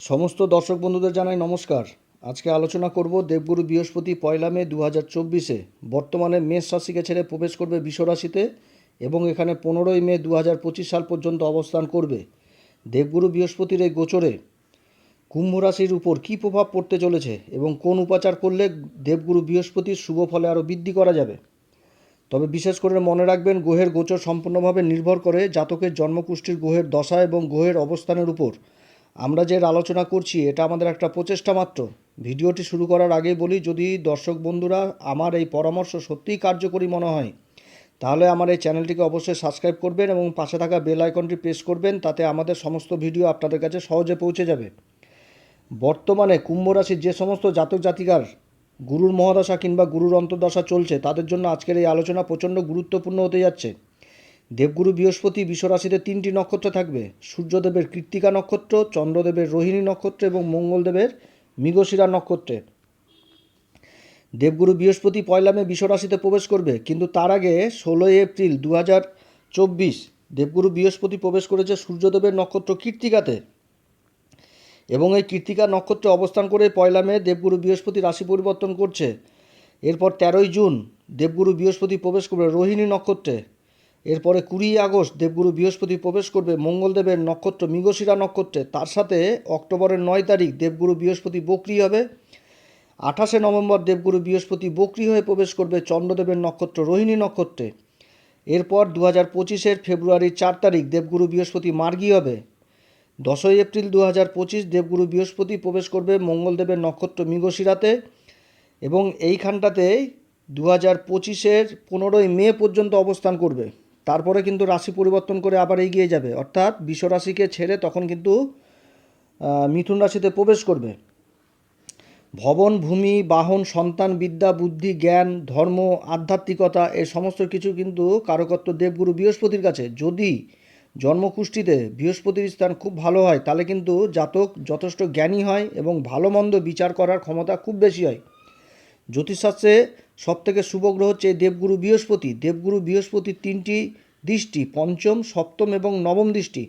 সমস্ত দর্শক বন্ধুদের জানাই নমস্কার। আজকে আলোচনা করব দেবগুরু বৃহস্পতি পয়লা মে দু হাজার চব্বিশে। বর্তমানে মেষ রাশিকে ছেড়ে প্রবেশ করবে বিষ রাশিতে এবং এখানে পনেরোই মে দু হাজার পঁচিশ সাল পর্যন্ত অবস্থান করবে। দেবগুরু বৃহস্পতির এই গোচরে কুম্ভ রাশির উপর কী প্রভাব পড়তে চলেছে এবং কোন উপাচার করলে দেবগুরু বৃহস্পতির শুভ ফলে আরও বৃদ্ধি করা যাবে? তবে বিশেষ করে মনে রাখবেন, গ্রহের গোচর সম্পূর্ণভাবে নির্ভর করে জাতকের জন্মকুষ্ঠির গ্রহের দশা এবং গ্রহের অবস্থানের উপর। আমরা যে আলোচনা করছি, এটা আমাদের একটা প্রচেষ্টা মাত্র। ভিডিওটি শুরু করার আগেই বলি, যদি দর্শক বন্ধুরা আমার এই পরামর্শ সত্যিই কার্যকরী মনে হয়, তাহলে আমার এই চ্যানেলটিকে অবশ্যই সাবস্ক্রাইব করবেন এবং পাশে থাকা বেল আইকনটি প্রেস করবেন, তাতে আমাদের সমস্ত ভিডিও আপনাদের কাছে সহজে পৌঁছে যাবে। বর্তমানে কুম্ভ রাশির যে সমস্ত জাতক জাতিকার গুরুর মহাদশা কিংবা গুরুর অন্তর্দশা চলছে, তাদের জন্য আজকের এই আলোচনা প্রচণ্ড গুরুত্বপূর্ণ হতে যাচ্ছে। দেবগুরু বৃহস্পতি বিশ্বরাশিতে তিনটি নক্ষত্র থাকবে। সূর্যদেবের কৃত্তিকা নক্ষত্র, চন্দ্রদেবের রোহিণী নক্ষত্র এবং মঙ্গলদেবের মৃগশিরা নক্ষত্রে। দেবগুরু বৃহস্পতি পয়লা মে বিশ্বরাশিতে প্রবেশ করবে, কিন্তু তার আগে ষোলোই এপ্রিল দু চব্বিশ দেবগুরু বৃহস্পতি প্রবেশ করেছে সূর্যদেবের নক্ষত্র কৃত্তিকাতে। এবং এই কৃত্তিকা নক্ষত্রে অবস্থান করে পয়লা মে দেবগুরু বৃহস্পতি রাশি পরিবর্তন করছে। এরপর তেরোই জুন দেবগুরু বৃহস্পতি প্রবেশ করবে রোহিণী নক্ষত্রে। এরপরে কুড়ি আগস্ট দেবগুরু বৃহস্পতি প্রবেশ করবে মঙ্গলদেবের নক্ষত্র মৃগশিরা নক্ষত্রে। তার সাথে অক্টোবরের নয় তারিখ দেবগুরু বৃহস্পতি বকরি হবে। আঠাশে নভেম্বর দেবগুরু বৃহস্পতি বকরি হয়ে প্রবেশ করবে চন্দ্রদেবের নক্ষত্র রোহিণী নক্ষত্রে। এরপর দু হাজার পঁচিশের ফেব্রুয়ারির চার তারিখ দেবগুরু বৃহস্পতি মার্গী হবে। দশই এপ্রিল দু হাজার পঁচিশ দেবগুরু বৃহস্পতি প্রবেশ করবে মঙ্গলদেবের নক্ষত্র মৃগশিরাতে এবং এইখানটাতেই দু হাজার পঁচিশের পনেরোই মে পর্যন্ত অবস্থান করবে। তারপরে কিন্তু রাশি পরিবর্তন করে আবার এগিয়ে যাবে। অর্থাৎ বিষ রাশিকে ছেড়ে তখন কিন্তু মিথুন রাশিতে প্রবেশ করবে। ভবন, ভূমি, বাহন, সন্তান, বিদ্যা, বুদ্ধি, জ্ঞান, ধর্ম, আধ্যাত্মিকতা, এ সমস্ত কিছু কিন্তু কারকত্ব দেবগুরু বৃহস্পতির কাছে। যদি জন্মকুষ্ঠিতে বৃহস্পতির স্থান খুব ভালো হয়, তাহলে কিন্তু জাতক যথেষ্ট জ্ঞানী হয় এবং ভালো মন্দ বিচার করার ক্ষমতা খুব বেশি হয়। জ্যোতিষশাস্ত্রে সব থেকে শুভ গ্রহ হচ্ছে দেবগুরু বৃহস্পতি। দেবগুরু বৃহস্পতির তিনটি দৃষ্টি, পঞ্চম, সপ্তম এবং নবম দৃষ্টি।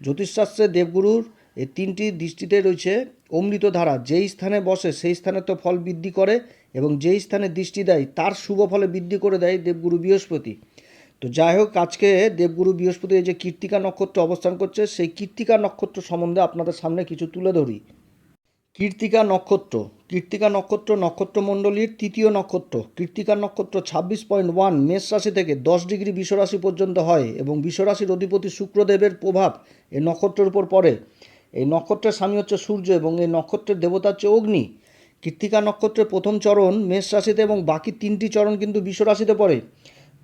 জ্যোতিষশাস্ত্রে দেবগুরুর এই তিনটি দৃষ্টিতে রয়েছে অমৃত ধারা যেই স্থানে বসে সেই স্থানে তো ফল বৃদ্ধি করে এবং যেই স্থানে দৃষ্টি দেয় তার শুভ ফলে বৃদ্ধি করে দেয় দেবগুরু বৃহস্পতি। তো যাই হোক, আজকে দেবগুরু বৃহস্পতি যে কীর্তিকা নক্ষত্র অবস্থান করছে, সেই কীর্তিকা নক্ষত্র সম্বন্ধে আপনাদের সামনে কিছু তুলে ধরি। কীর্তিকা নক্ষত্র। কীর্তিকা নক্ষত্র নক্ষত্রমণ্ডলীর তৃতীয় নক্ষত্র। কীর্তিকা নক্ষত্র ছাব্বিশ পয়েন্ট ওয়ান, মেষ রাশি থেকে দশ ডিগ্রি বিশ্বরাশি পর্যন্ত হয় এবং বিশ্বরাশির অধিপতি শুক্রদেবের প্রভাব এই নক্ষত্রের উপর পড়ে। এই নক্ষত্রের স্বামী হচ্ছে সূর্য এবং এই নক্ষত্রের দেবতা হচ্ছে অগ্নি। কীর্তিকা নক্ষত্রের প্রথম চরণ মেষ রাশিতে এবং বাকি তিনটি চরণ কিন্তু বিশ্বরাশিতে পড়ে।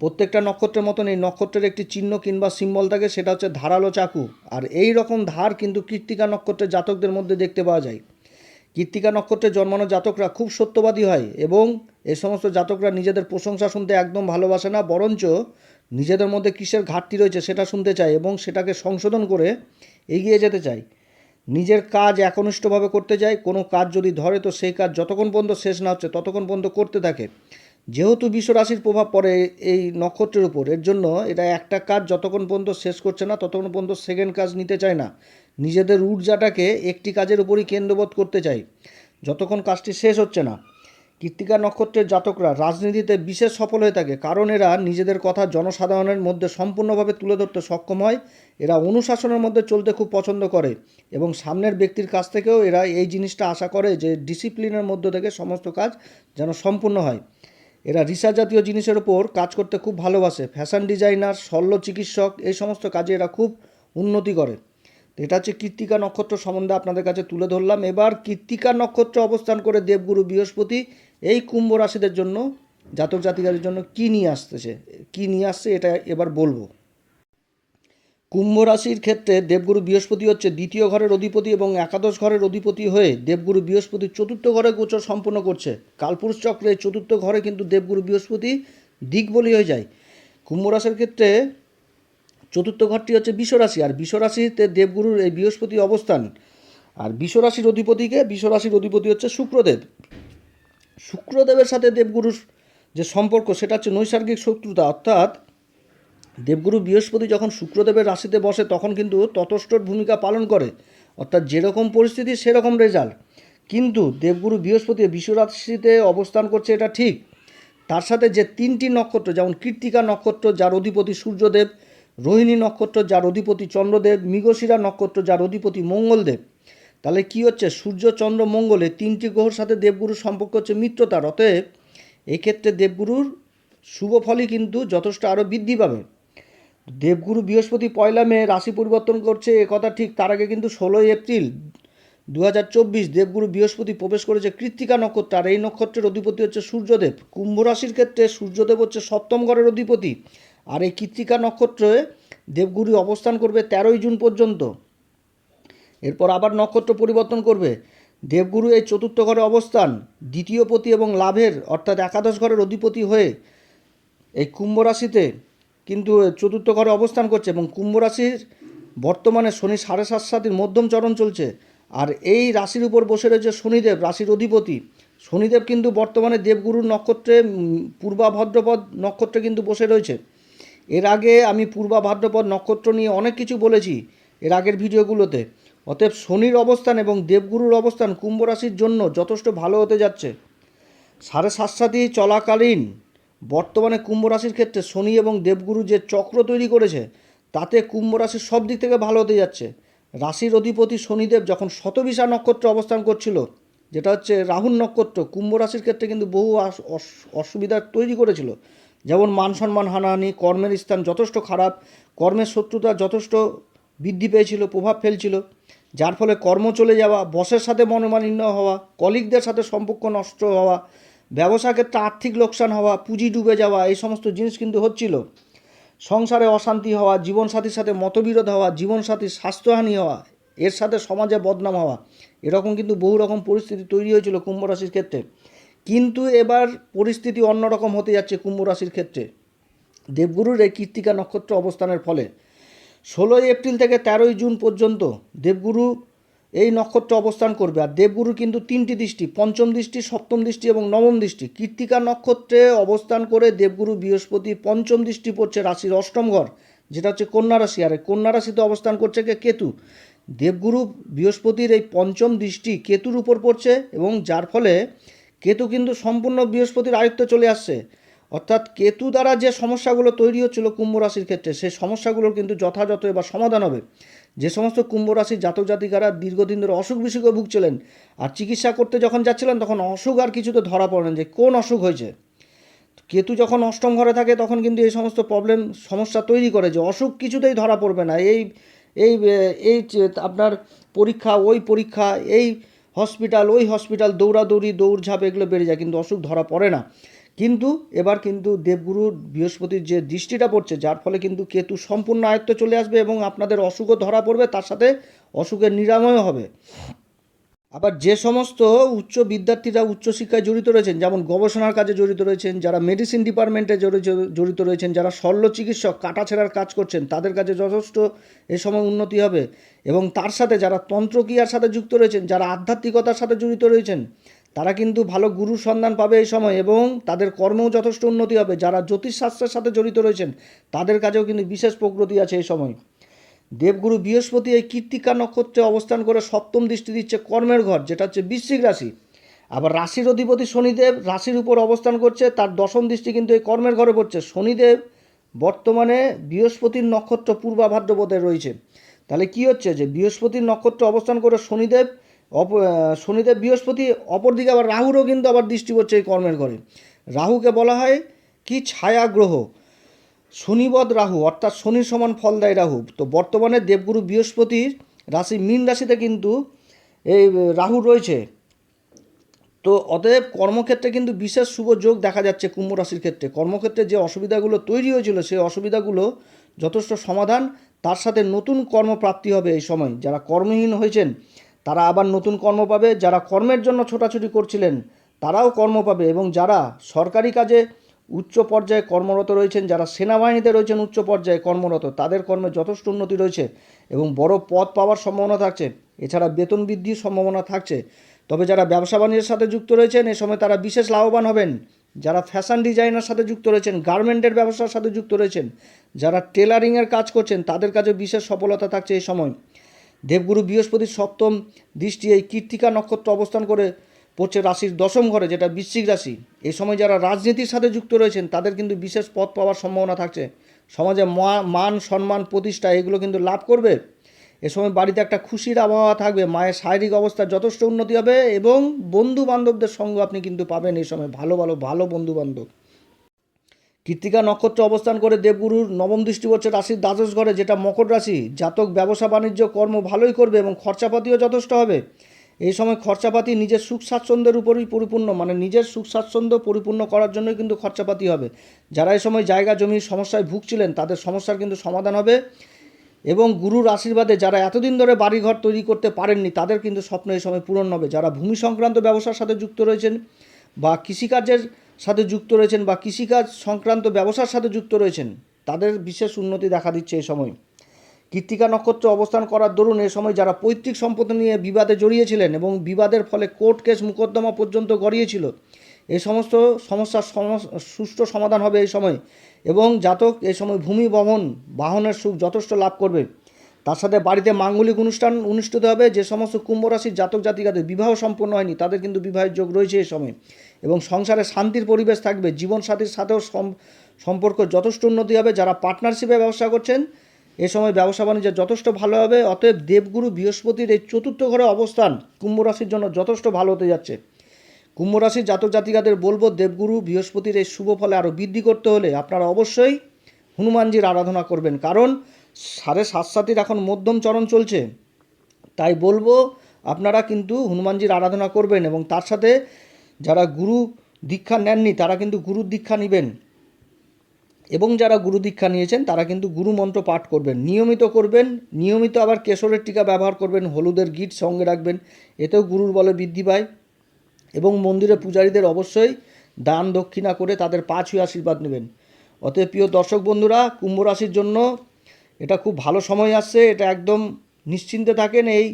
প্রত্যেকটা নক্ষত্রের মতন এই নক্ষত্রের একটি চিহ্ন কিংবা সিম্বল থাকে, সেটা হচ্ছে ধারালো চাকু। আর এই রকম ধার কিন্তু কীর্তিকা নক্ষত্রের জাতকদের মধ্যে দেখতে পাওয়া যায়। কৃত্তিকা নক্ষত্রে জন্মানো জাতকরা খুব সত্যবাদী হয় এবং এ সমস্ত জাতকরা নিজেদের প্রশংসা শুনতে একদম ভালোবাসে না, বরঞ্চ নিজেদের মধ্যে কিসের ঘাটতি রয়েছে সেটা শুনতে চায় এবং সেটাকে সংশোধন করে এগিয়ে যেতে চায়। নিজের কাজ একনিষ্ঠভাবে করতে যায়, কোনো কাজ যদি ধরে তো সেই কাজ যতক্ষণ পর্যন্ত শেষ না হচ্ছে ততক্ষণ পর্যন্ত করতে থাকে। যেহেতু বিশ্বরাশির প্রভাব পড়ে এই নক্ষত্রের উপর, এর জন্য এটা একটা কাজ যতক্ষণ পর্যন্ত শেষ করছে না ততক্ষণ পর্যন্ত সেকেন্ড কাজ নিতে চায় না। নিজেদের ঊর্জাটাকে একটি কাজের উপরই কেন্দ্রবোধ করতে চাই। যতক্ষণ কাজটি শেষ হচ্ছে না। কৃত্তিকা নক্ষত্রের জাতকরা রাজনীতিতে বিশেষ সফল হয়ে থাকে, কারণ এরা নিজেদের কথা জনসাধারণের মধ্যে সম্পূর্ণভাবে তুলে ধরতে সক্ষম হয়। এরা অনুশাসনের মধ্যে চলতে খুব পছন্দ করে এবং সামনের ব্যক্তির কাছ থেকেও এরা এই জিনিসটা আশা করে যে ডিসিপ্লিনের মধ্য থেকে সমস্ত কাজ যেন সম্পূর্ণ হয়। এরা রিসার্চ জাতীয় জিনিসের ওপর কাজ করতে খুব ভালোবাসে। ফ্যাশন ডিজাইনার, শল্য চিকিৎসক, এই সমস্ত কাজে এরা খুব উন্নতি করে। এটা হচ্ছে কৃত্তিকা নক্ষত্র সম্বন্ধে আপনাদের কাছে তুলে ধরলাম। এবার কৃত্তিকা নক্ষত্র অবস্থান করে দেবগুরু বৃহস্পতি এই কুম্ভ রাশিদের জন্য, জাতক জাতিকাদের জন্য কি নিয়ে আসতেছে? কি নিয়ে আসছে এটা এবার বলব। কুম্ভ রাশির ক্ষেত্রে দেবগুরু বৃহস্পতি হচ্ছে দ্বিতীয় ঘরের অধিপতি এবং একাদশ ঘরের অধিপতি হয়ে দেবগুরু বৃহস্পতি চতুর্থ ঘরে গোচর সম্পন্ন করছে। কালপুরুষ চক্রে চতুর্থ ঘরে কিন্তু দেবগুরু বৃহস্পতি দিকবলি হয়ে যায়। কুম্ভ রাশির ক্ষেত্রে চতুর্থ ঘরটি হচ্ছে বিশ্বরাশি, আর বিশ্বরাশিতে দেবগুরুর এই বৃহস্পতি অবস্থান। আর বিশ্বরাশির অধিপতিকে, বিশ্বরাশির অধিপতি হচ্ছে শুক্রদেব। শুক্রদেবের সাথে দেবগুরুর যে সম্পর্ক, সেটা হচ্ছে নৈসর্গিক শত্রুতা। অর্থাৎ দেবগুরু বৃহস্পতি যখন শুক্রদেবের রাশিতে বসে, তখন কিন্তু ততষ্টর ভূমিকা পালন করে। অর্থাৎ যেরকম পরিস্থিতি, সেরকম রেজাল্ট। কিন্তু দেবগুরু বৃহস্পতি বিশ্বরাশিতে অবস্থান করছে, এটা ঠিক। তার সাথে যে তিনটি নক্ষত্র, যেমন কৃত্তিকা নক্ষত্র, যার অধিপতি সূর্যদেব রোহিণী নক্ষত্র যার অধিপতি চন্দ্রদেব, মৃগশিরা নক্ষত্র যার অধিপতি মঙ্গলদেব। তাহলে কি হচ্ছে? সূর্য, চন্দ্র, মঙ্গলে তিনটি গ্রহর সাথে দেবগুরুর সম্পর্ক হচ্ছে মিত্রতার। অতএব এক্ষেত্রে দেবগুরুর শুভ ফলই কিন্তু যথেষ্ট আরও বৃদ্ধি পাবে। দেবগুরু বৃহস্পতি পয়লা মে রাশি পরিবর্তন করছে কথা ঠিক। তার আগে কিন্তু ষোলোই এপ্রিল দু হাজার চব্বিশ দেবগুরু বৃহস্পতি প্রবেশ করেছে কৃত্তিকা নক্ষত্র। আর এই নক্ষত্রের অধিপতি হচ্ছে সূর্যদেব। কুম্ভ রাশির ক্ষেত্রে সূর্যদেব হচ্ছে সপ্তম ঘরের অধিপতি। আর এই কৃত্তিকা নক্ষত্রে দেবগুরু অবস্থান করবে তেরোই জুন পর্যন্ত। এরপর আবার নক্ষত্র পরিবর্তন করবে। দেবগুরু এই চতুর্থ ঘরে অবস্থান, দ্বিতীয় পতি এবং লাভের, অর্থাৎ একাদশ ঘরের অধিপতি হয়ে এই কুম্ভ রাশিতে কিন্তু চতুর্থ ঘরে অবস্থান করছে এবং কুম্ভ রাশির বর্তমানে শনি সাড়ে সাত সাতির মধ্যম চরণ চলছে। আর এই রাশির উপর বসে রয়েছে শনিদেব, রাশির অধিপতি। শনিদেব কিন্তু বর্তমানে দেবগুরুর নক্ষত্রে পূর্বা ভদ্রপদ নক্ষত্রে কিন্তু বসে রয়েছে। এর আগে আমি পূর্বা ভাদ্রপদ নক্ষত্র নিয়ে অনেক কিছু বলেছি, এর আগের ভিডিওগুলোতে। অতএব শনির অবস্থান এবং দেবগুরুর অবস্থান কুম্ভ রাশির জন্য যথেষ্ট ভালো হতে যাচ্ছে। সাড়ে সাত সাতই চলাকালীন, বর্তমানে কুম্ভ রাশির ক্ষেত্রে শনি এবং দেবগুরু যে চক্র তৈরি করেছে, তাতে কুম্ভ রাশির সব দিক থেকে ভালো হতে যাচ্ছে। রাশির অধিপতি শনিদেব যখন শতবিশা নক্ষত্র অবস্থান করছিল, যেটা হচ্ছে রাহুল নক্ষত্র, কুম্ভ রাশির ক্ষেত্রে কিন্তু বহু অসুবিধা তৈরি করেছিল। যেমন মান সম্মান হানাহানি, কর্মের স্থান যথেষ্ট খারাপ, কর্মের শত্রুতা যথেষ্ট বৃদ্ধি পেয়েছিল, প্রভাব ফেলছিল, যার ফলে কর্ম চলে যাওয়া বসের সাথে মনোমালিন্য হওয়া কলিগদের সাথে সম্পর্ক নষ্ট হওয়া ব্যবসা ক্ষেত্রে আর্থিক লোকসান হওয়া, পুঁজি ডুবে যাওয়া, এই সমস্ত জিনিস কিন্তু হচ্ছিল। সংসারে অশান্তি হওয়া, জীবনসাথীর সাথে মতবিরোধ হওয়া জীবনসাথীর স্বাস্থ্যহানি হওয়া, এর সাথে সমাজে বদনাম হওয়া, এরকম কিন্তু বহু রকম পরিস্থিতি তৈরি হয়েছিল কুম্ভ রাশির ক্ষেত্রে। কিন্তু এবার পরিস্থিতি অন্যরকম হতে যাচ্ছে কুম্ভ রাশির ক্ষেত্রে। দেবগুরুর এই কৃত্তিকা নক্ষত্র অবস্থানের ফলে। ষোলোই এপ্রিল থেকে তেরোই জুন পর্যন্ত দেবগুরু এই নক্ষত্র অবস্থান করবে। আর দেবগুরু কিন্তু তিনটি দৃষ্টি, পঞ্চম দৃষ্টি, সপ্তম দৃষ্টি এবং নবম দৃষ্টি। কৃত্তিকা নক্ষত্রে অবস্থান করে দেবগুরু বৃহস্পতি পঞ্চম দৃষ্টি পড়ছে রাশির অষ্টম ঘর, যেটা হচ্ছে কন্যা রাশি। আর কন্যা রাশিতে অবস্থান করছে কে? কেতু। দেবগুরু বৃহস্পতির এই পঞ্চম দৃষ্টি কেতুর উপর পড়ছে এবং যার ফলে কেতু কিন্তু সম্পূর্ণ বৃহস্পতির আয়ত্তে চলে আসছে। অর্থাৎ কেতু দ্বারা যে সমস্যাগুলো তৈরি হচ্ছিল কুম্ভ রাশির ক্ষেত্রে, সেই সমস্যাগুলোর কিন্তু যথাযথ এবার সমাধান হবে। যে সমস্ত কুম্ভ রাশির জাতক জাতিকারা দীর্ঘদিন ধরে অসুখ বিসুখে ভুগছিলেন আর চিকিৎসা করতে যখন যাচ্ছিলেন, তখন অসুখ আর কিছুতে ধরা পড়েন যে কোন অসুখ হয়েছে। কেতু যখন অষ্টম ঘরে থাকে, তখন কিন্তু এই সমস্ত প্রবলেম সমস্যা তৈরি করে যে অসুখ কিছুতেই ধরা পড়বে না। এই এই এই আপনার পরীক্ষা, ওই পরীক্ষা, এই হসপিটাল, ওই হসপিটাল, দৌড়াদৌড়ি, দৌড়ঝাঁপ, এগুলো বেড়ে যায়, কিন্তু অসুখ ধরা পড়ে না। কিন্তু এবার কিন্তু দেবগুরু বৃহস্পতির যে দৃষ্টিটা পড়ছে, যার ফলে কিন্তু কেতু সম্পূর্ণ আয়ত্তে চলে আসবে এবং আপনাদের অসুখও ধরা পড়বে, তার সাথে অসুখের নিরাময় হবে। আবার যে সমস্ত উচ্চ বিদ্যার্থীরা উচ্চশিক্ষায় জড়িত রয়েছেন, যেমন গবেষণার কাজে জড়িত রয়েছেন, যারা মেডিসিন ডিপার্টমেন্টে জড়িত রয়েছেন, যারা শল্য চিকিৎসক কাটাছেড়ার কাজ করছেন, তাদের কাছে যথেষ্ট এ সময় উন্নতি হবে। এবং তার সাথে যারা তন্ত্রক্রিয়ার সাথে যুক্ত রয়েছেন, যারা আধ্যাত্মিকতার সাথে জড়িত রয়েছেন, তারা কিন্তু ভালো গুরুর সন্ধান পাবে এই সময় এবং তাদের কর্মেও যথেষ্ট উন্নতি হবে। যারা জ্যোতিষশাস্ত্রের সাথে জড়িত রয়েছেন, তাদের কাছেও কিন্তু বিশেষ প্রগতি আছে এই সময়। দেবগুরু বৃহস্পতি এই কৃত্তিকা নক্ষত্রে অবস্থান করে সপ্তম দৃষ্টি দিচ্ছে কর্মের ঘর, যেটা হচ্ছে বৃশ্চিক রাশি। আবার রাশির অধিপতি শনিদেব রাশির উপর অবস্থান করছে, তার দশম দৃষ্টি কিন্তু এই কর্মের ঘরে পড়ছে। শনিদেব বর্তমানে বৃহস্পতির নক্ষত্র পূর্বা ভাদ্রপদে রয়েছে। তাহলে কি হচ্ছে যে বৃহস্পতির নক্ষত্র অবস্থান করে শনিদেব, অপ শনিদেব বৃহস্পতি, অপরদিকে আবার রাহুরও কিন্তু আবার দৃষ্টি পড়ছে এই কর্মের ঘরে। রাহুকে বলা হয় কি ছায়া গ্রহ শনিবদ রাহু, অর্থাৎ শনির সমান ফল দেয় রাহু। তো বর্তমানে দেবগুরু বৃহস্পতির রাশি, মীন রাশিতে কিন্তু এই রাহু রয়েছে। তো অতএব কর্মক্ষেত্রে কিন্তু বিশেষ শুভ যোগ দেখা যাচ্ছে কুম্ভ রাশির ক্ষেত্রে। কর্মক্ষেত্রে যে অসুবিধাগুলো তৈরি হয়েছিল, সেই অসুবিধাগুলো যথেষ্ট সমাধান। তার সাথে নতুন কর্মপ্রাপ্তি হবে এই সময়। যারা কর্মহীন হয়েছেন, তারা আবার নতুন কর্ম পাবে। যারা কর্মের জন্য ছোটাছুটি করছিলেন, তারাও কর্ম পাবে। এবং যারা সরকারি কাজে উচ্চ পর্যায়ে কর্মরত রয়েছেন, যারা সেনাবাহিনীতে রয়েছেন, উচ্চ পর্যায়ে কর্মরত। তাদের কর্মে যথেষ্ট উন্নতি রয়েছে এবং বড় পদ পাওয়ার সম্ভাবনা থাকছে। এছাড়া বেতন বৃদ্ধির সম্ভাবনা থাকছে। তবে যারা ব্যবসা বাণিজ্যের সাথে যুক্ত রয়েছেন, এ সময় তারা বিশেষ লাভবান হবেন। যারা ফ্যাশন ডিজাইনার সাথে যুক্ত রয়েছেন, গার্মেন্টের ব্যবসার সাথে যুক্ত রয়েছেন, যারা টেলারিংয়ের কাজ করছেন, তাদের কাছে বিশেষ সফলতা থাকছে এই সময়। দেবগুরু বৃহস্পতির সপ্তম দৃষ্টি এই কীর্তিকা নক্ষত্র অবস্থান করে পড়ছে রাশির দশম ঘরে, যেটা বৃশ্চিক রাশি, এই সময় যারা রাজনীতির সাথে যুক্ত রয়েছেন, তাদের কিন্তু বিশেষ পদ পাওয়ার সম্ভাবনা থাকছে। সমাজে মান সম্মান প্রতিষ্ঠা, এগুলো কিন্তু লাভ করবে। এ সময় বাড়িতে একটা খুশির আবহাওয়া থাকবে, মায়ের শারীরিক অবস্থার যথেষ্ট উন্নতি হবে এবং বন্ধু বান্ধবদের সঙ্গ আপনি কিন্তু পাবেন এই সময়, ভালো ভালো ভালো বন্ধু বান্ধব কৃত্তিকা নক্ষত্র অবস্থান করে দেবগুরুর নবম দৃষ্টি পড়ছে রাশির দ্বাদশ ঘরে, যেটা মকর রাশি, জাতক, ব্যবসা, বাণিজ্য, কর্ম ভালোই করবে এবং খরচাপাতিও যথেষ্ট হবে। এই সময় খরচাপাতি নিজের সুখ স্বাচ্ছন্দ্যের উপরই পরিপূর্ণ মানে নিজের সুখ স্বাচ্ছন্দ্য পরিপূর্ণ করার জন্যই কিন্তু খরচাপাতি হবে। যারা এই সময় জায়গা জমির সমস্যায় ভুগছিলেন, তাদের সমস্যার কিন্তু সমাধান হবে এবং গুরুর আশীর্বাদে যারা এতদিন ধরে বাড়িঘর তৈরি করতে পারেননি, তাদের কিন্তু স্বপ্ন এই সময় পূরণ হবে। যারা ভূমি সংক্রান্ত ব্যবসার সাথে যুক্ত রয়েছেন বা কৃষিকাজের সাথে যুক্ত রয়েছেন বা কৃষিকাজ সংক্রান্ত ব্যবসার সাথে যুক্ত রয়েছেন, তাদের বিশেষ উন্নতি দেখা দিচ্ছে এই সময়। কৃত্তিকা নক্ষত্র অবস্থান করার দরুন এ সময় যারা পৈতৃক সম্পত্তি নিয়ে বিবাদে জড়িয়েছিলেন এবং বিবাদের ফলে কোর্ট কেস মোকদ্দমা পর্যন্ত গড়িয়েছিল, এ সমস্ত সমস্যার সুষ্ঠু সমাধান হবে এই সময় এবং জাতক এই সময় ভূমি ভবন বাহনের সুখ যথেষ্ট লাভ করবে। তার সাথে বাড়িতে মাঙ্গলিক অনুষ্ঠান অনুষ্ঠিত হবে, যে সমস্ত কুম্ভ রাশির জাতক জাতিকাদের বিবাহ সম্পন্ন হয়নি, তাদের কিন্তু বিবাহের যোগ রয়েছে এই সময় এবং সংসারে শান্তির পরিবেশ থাকবে, জীবনসাথীর সাথেও সম্পর্ক যথেষ্ট উন্নতি হবে, যারা পার্টনারশিপে ব্যবসা করছেন এ সময় ব্যবসা বাণিজ্য যথেষ্ট ভালো হবে, অতএব দেবগুরু বৃহস্পতির এই চতুর্থ ঘরে অবস্থান কুম্ভ রাশির জন্য যথেষ্ট ভালো হতে যাচ্ছে। কুম্ভ রাশির জাতক জাতিকাদের বলব, দেবগুরু বৃহস্পতির এই শুভ ফলে আরও বৃদ্ধি করতে হলে আপনারা অবশ্যই হনুমানজির আরাধনা করবেন। কারণ সাড়ে সাত সাতির এখন মধ্যম চরণ চলছে। তাই বলব, আপনারা কিন্তু হনুমানজির আরাধনা করবেন এবং তার সাথে যারা গুরু দীক্ষা নেননি, তারা কিন্তু গুরুর দীক্ষা নেবেন। এবং যারা গুরু দীক্ষা নিয়েছেন, তারা কিন্তু গুরু মন্ত্র পাঠ করবেন। নিয়মিত করবেন, নিয়মিত আবার কেশরের টিকা ব্যবহার করবেন, হলুদের গিট সঙ্গে রাখবেন, এতেও গুরুর বলে বৃদ্ধি পায় এবং মন্দিরে পূজারীদের অবশ্যই দান দক্ষিণা করে তাদের পা ছুঁয়ে আশীর্বাদ নেবেন। অতএব প্রিয় দর্শক বন্ধুরা, কুম্ভ রাশির জন্য এটা খুব ভালো সময় আসছে, এটা একদম নিশ্চিন্তে থাকেন এই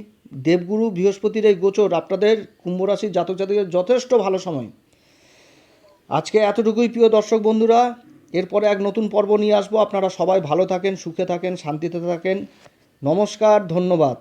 দেবগুরু বৃহস্পতির এই গোচর, আপনাদের কুম্ভ রাশির জাতক জাতিকের যথেষ্ট ভালো সময়। আজকে এতটুকুই প্রিয় দর্শক বন্ধুরা এরপরে এক নতুন পর্ব নিয়ে আসব। আপনারা সবাই ভালো থাকেন, সুখে থাকেন, শান্তিতে থাকেন। নমস্কার, ধন্যবাদ।